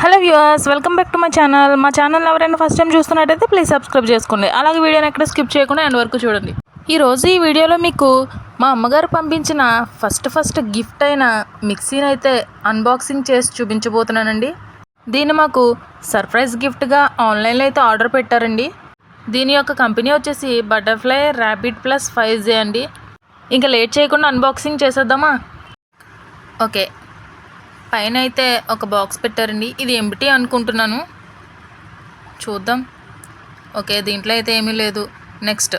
Hello viewers welcome back to my channel. మా channel ఎవరైనా first time చూస్తున్నట్టయితే please subscribe చేసుకోండి. అలాగే వీడియోని ఎక్కడ స్కిప్ చేయకుండా ఎండ్ వరకు చూడండి. ఈరోజు ఈ వీడియోలో మీకు మా అమ్మగారు పంపించిన ఫస్ట్ ఫస్ట్ గిఫ్ట్ అయిన మిక్సీని అయితే అన్బాక్సింగ్ చేసి చూపించబోతున్నానండి. దీన్ని మాకు సర్ప్రైజ్ గిఫ్ట్గా ఆన్లైన్లో అయితే ఆర్డర్ పెట్టారండి. దీని యొక్క కంపెనీ వచ్చేసి butterfly rapid plus five J అండి. ఇంకా లేట్ చేయకుండా అన్బాక్సింగ్ చేసేద్దామా? ఓకే పైన అయితే ఒక బాక్స్ పెట్టారండి. ఇది ఏమిటి అనుకుంటున్నాను. చూద్దాం. ఓకే దీంట్లో అయితే ఏమీ లేదు. నెక్స్ట్.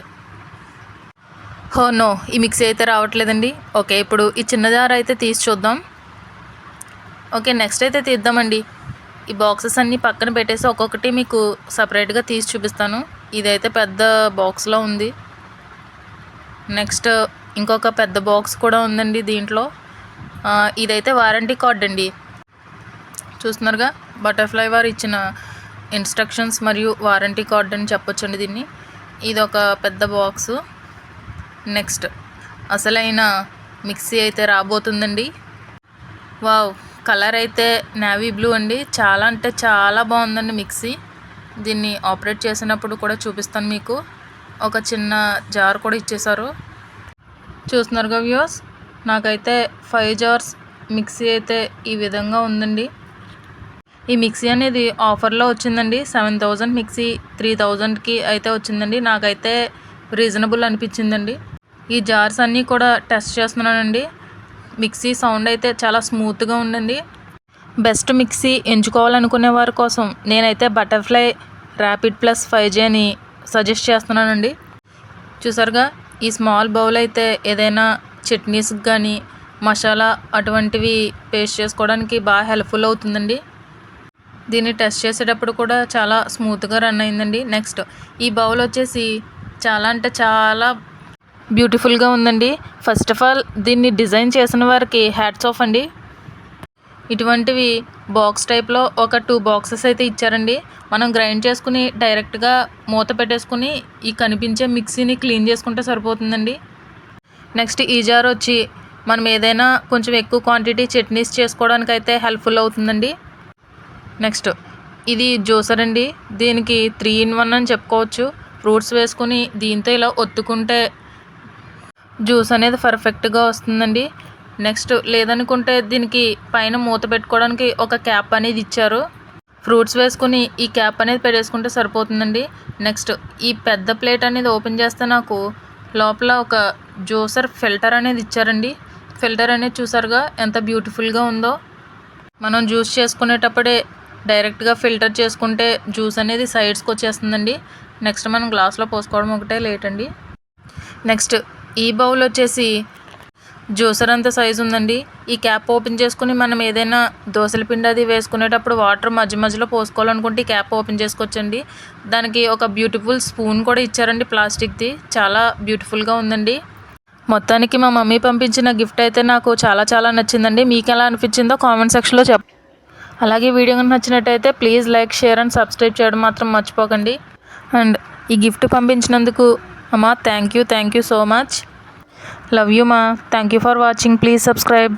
హో నో ఈ మిక్సీ అయితే రావట్లేదండి. ఓకే ఇప్పుడు ఈ చిన్న జార్ అయితే తీసి చూద్దాం. ఓకే నెక్స్ట్ అయితే తీద్దామండి. ఈ బాక్సెస్ అన్నీ పక్కన పెట్టేసి ఒక్కొక్కటి మీకు సపరేట్గా తీసి చూపిస్తాను. ఇదైతే పెద్ద బాక్స్లో ఉంది. నెక్స్ట్ ఇంకొక పెద్ద బాక్స్ కూడా ఉందండి దీంట్లో. ఇదైతే వారంటీ కార్డ్ అండి. చూస్తున్నారుగా బటర్ఫ్లై వారు ఇచ్చిన ఇన్స్ట్రక్షన్స్ మరియు వారంటీ కార్డ్ అని చెప్పొచ్చండి దీన్ని. ఇది ఒక పెద్ద బాక్సు. నెక్స్ట్ అసలైన మిక్సీ అయితే రాబోతుందండి. వావ్ కలర్ అయితే నేవీ బ్లూ అండి. చాలా అంటే చాలా బాగుందండి మిక్సీ. దీన్ని ఆపరేట్ చేసినప్పుడు కూడా చూపిస్తాను మీకు. ఒక చిన్న జార్ కూడా ఇచ్చేశారు. చూస్తున్నారుగా వ్యూస్ నాకైతే ఫైవ్ జార్స్ మిక్సీ అయితే ఈ విధంగా ఉందండి. ఈ మిక్సీ అనేది ఆఫర్లో వచ్చిందండి. సెవెన్ థౌజండ్ మిక్సీ త్రీ థౌజండ్కి అయితే వచ్చిందండి. నాకైతే రీజనబుల్ అనిపించిందండి. ఈ జార్స్ అన్నీ కూడా టెస్ట్ చేస్తున్నానండి. మిక్సీ సౌండ్ అయితే చాలా స్మూత్గా ఉందండి. బెస్ట్ మిక్సీ ఎంచుకోవాలనుకునే వారి కోసం నేనైతే butterfly rapid plus five G అని సజెస్ట్ చేస్తున్నానండి. చూసారుగా ఈ స్మాల్ బౌల్ అయితే ఏదైనా చట్నీస్కి కానీ మసాలా అటువంటివి పేస్ట్ చేసుకోవడానికి బాగా హెల్ప్ఫుల్ అవుతుందండి. దీన్ని టెస్ట్ చేసేటప్పుడు కూడా చాలా స్మూత్గా రన్ అయిందండి. నెక్స్ట్ ఈ బౌల్ వచ్చేసి చాలా అంటే చాలా బ్యూటిఫుల్గా ఉందండి. ఫస్ట్ ఆఫ్ ఆల్ దీన్ని డిజైన్ చేసిన వారికి హ్యాట్స్ ఆఫ్ అండి. ఇటువంటివి బాక్స్ టైప్లో ఒక టూ బాక్సెస్ అయితే ఇచ్చారండి. మనం గ్రైండ్ చేసుకుని డైరెక్ట్గా మూత పెట్టేసుకుని ఈ కనిపించే మిక్సీని క్లీన్ చేసుకుంటే సరిపోతుందండి. నెక్స్ట్ ఈ జార్ వచ్చి మనం ఏదైనా కొంచెం ఎక్కువ క్వాంటిటీ చట్నీస్ చేసుకోవడానికి అయితే హెల్ప్ఫుల్ అవుతుందండి. నెక్స్ట్ ఇది జ్యూసర్ అండి. దీనికి త్రీ ఇన్ వన్ అని చెప్పుకోవచ్చు. ఫ్రూట్స్ వేసుకుని దీంతో ఇలా ఒత్తుకుంటే జ్యూస్ అనేది పర్ఫెక్ట్గా వస్తుందండి. నెక్స్ట్ లేదనుకుంటే దీనికి పైన మూత పెట్టుకోవడానికి ఒక క్యాప్ అనేది ఇచ్చారు. ఫ్రూట్స్ వేసుకుని ఈ క్యాప్ అనేది పెట్టేసుకుంటే సరిపోతుందండి. నెక్స్ట్ ఈ పెద్ద ప్లేట్ అనేది ఓపెన్ చేస్తే నాకు లోపల ఒక జ్యూసర్ ఫిల్టర్ అనేది ఇచ్చారండి. ఫిల్టర్ అనేది చూసారుగా ఎంత బ్యూటిఫుల్గా ఉందో. మనం జ్యూస్ చేసుకునేటప్పుడే డైరెక్ట్గా ఫిల్టర్ చేసుకుంటే జ్యూస్ అనేది సైడ్స్కి వచ్చేస్తుందండి. నెక్స్ట్ మనం గ్లాస్లో పోసుకోవడం ఒకటే లేట్ అండి. నెక్స్ట్ ఈ బౌల్ వచ్చేసి జ్యూసర్ అంత సైజు ఉందండి. ఈ క్యాప్ ఓపెన్ చేసుకుని మనం ఏదైనా దోశల పిండి అది వేసుకునేటప్పుడు వాటర్ మధ్య మధ్యలో పోసుకోవాలనుకుంటే ఈ క్యాప్ ఓపెన్ చేసుకోవచ్చండి. దానికి ఒక బ్యూటిఫుల్ స్పూన్ కూడా ఇచ్చారండి ప్లాస్టిక్ది. చాలా బ్యూటిఫుల్గా ఉందండి. మొత్తానికి మా మమ్మీ పంపించిన గిఫ్ట్ అయితే నాకు చాలా చాలా నచ్చిందండి. మీకు ఎలా అనిపించిందో కామెంట్ సెక్షన్లో చెప్ అలాగే వీడియో కనుక నచ్చినట్టయితే please like share and subscribe చేయడం మాత్రం మర్చిపోకండి. అండ్ ఈ గిఫ్ట్ పంపించినందుకు అమ్మా thank you thank you so much. Love you మా thank you for watching please subscribe